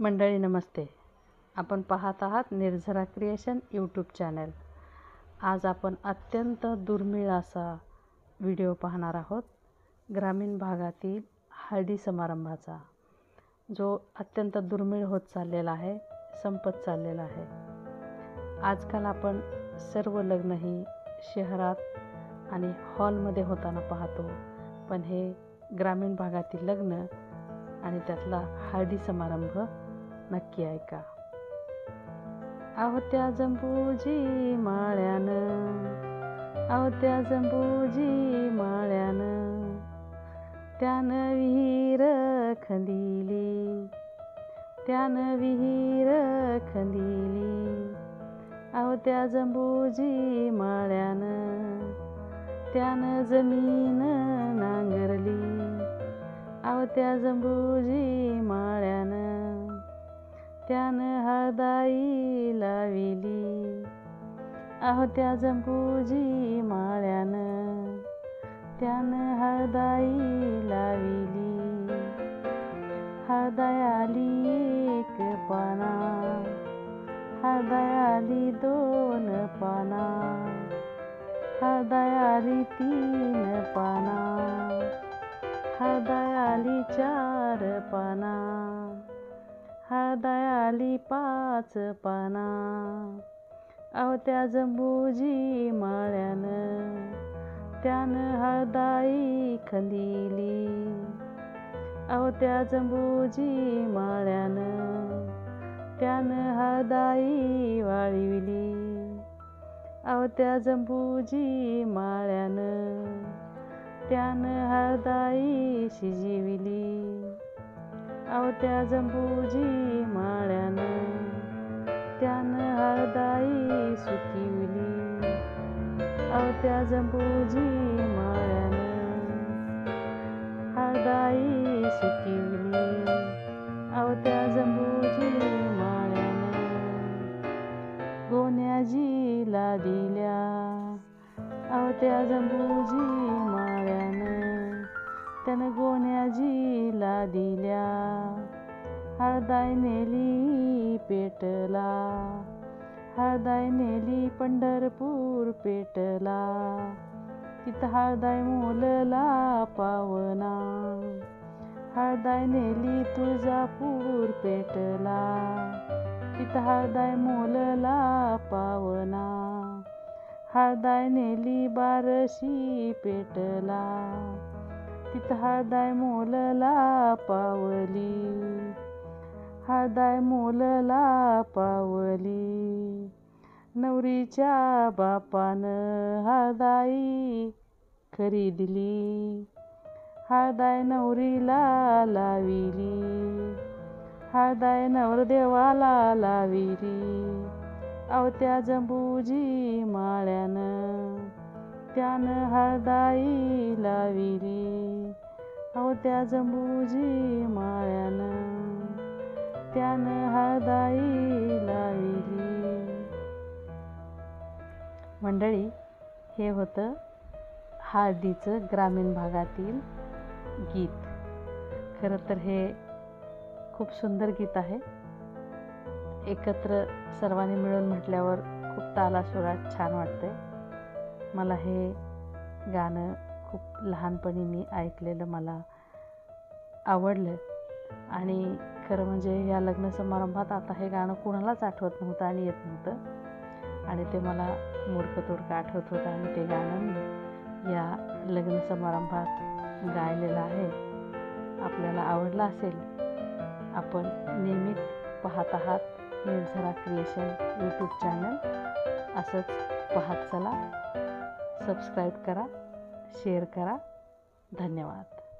मंडळी नमस्ते. आपण पाहत आहात निर्झरा क्रिएशन यूट्यूब चॅनल. आज आपण अत्यंत दुर्मिळ असा व्हिडिओ पाहणार आहोत. ग्रामीण भागातील हळदी समारंभाचा जो अत्यंत दुर्मिळ होत चाललेला आहे संपत चाललेला आहे. आजकाल आपण सर्व लग्न ही शहरात आणि हॉलमध्ये होताना पाहतो. पण हे ग्रामीण भागातील लग्न आणि त्यातला हळदी समारंभ नक्की ऐका. अहो त्या जंबूजी माळ्यानं. अहो त्या जंबूजी माळ्यानं. त्यानं विहीर खंदिली. त्यानं विहीर खंदिली. अहो त्या जंबूजी माळ्यानं. त्यानं जमीन नांगरली. अहो त्या जंबूजी मा त्यानं हळदाई लाविली. आहो त्या जंबूजी माळ्यानं त्यानं हळदाई लाविली. हळदाय आली एक पाना हळदाय आली दोन पाना हळदाय आली तीन पाना हळदाय आली चार पाना. खाली पाच पाना. अहो जंबूजी माळ्यानं त्यानं हळदाई खंदिली. अवत्या जंबूजी माळ्यानं त्यानं हळदाई वाळविली. अवत्या जंबूजी माळ्यानं त्यानं हळदाई शिजिविली. अहो त्या जंबूजी माळ्यानं त्यानं हळदाई सुकिवली अहो त्या जंबूजी माळ्यानं हळदाई सुकिवली अहो त्या जंबूजी माळ्यानं गोण्याजीला दिल्या अहो त्या जंबूजी माळ्यानं त्यानं गोण्याजी दिल्या. हळदाय नेली पेटला. हळदाय नेली पंढरपूर पेटला. तिथं हळदाय मोलला पावना. हळदाय नेली तुळजापूर पेटला. तिथं हळदाय मोलला पावना. हळदाय नेली बारशी पेटला. तिथं हळदाय मोलला पावली. हळदाय मोलला पावली. नवरीच्या बापानं हळदाई खरीदली. हळदाय नवरीला लाविली. हळदाय नवरदेवाला लाविली. अवत्या जंबूजी माळ्यानं त्यानं हळदाई लाविली. त्या जंबूजी माळ्यानं त्यानं हळदाई लाविली. मंडळी हे होतं हळदीचं ग्रामीण भागातील गीत. खरं तर हे खूप सुंदर गीत आहे. एकत्र सर्वांनी मिळून म्हटल्यावर खूप तालासुरात छान वाटते मला हे गाणं खूप लहानपणी मी ऐकलेलं मला आवडलं. आणि खरं म्हणजे या लग्न समारंभात आता हे गाणं कुणालाच आठवत नव्हतं आणि येत नव्हतं. आणि ते मला मोडकं तोडकं आठवत होतं आणि ते गाणं मी या लग्न समारंभात गायलेलं आहे. आपल्याला आवडलं असेल. आपण नियमित पाहत आहात निर्झरा क्रिएशन यूट्यूब चॅनल असंच पाहत चला. सबस्क्राईब करा शेअर करा. धन्यवाद.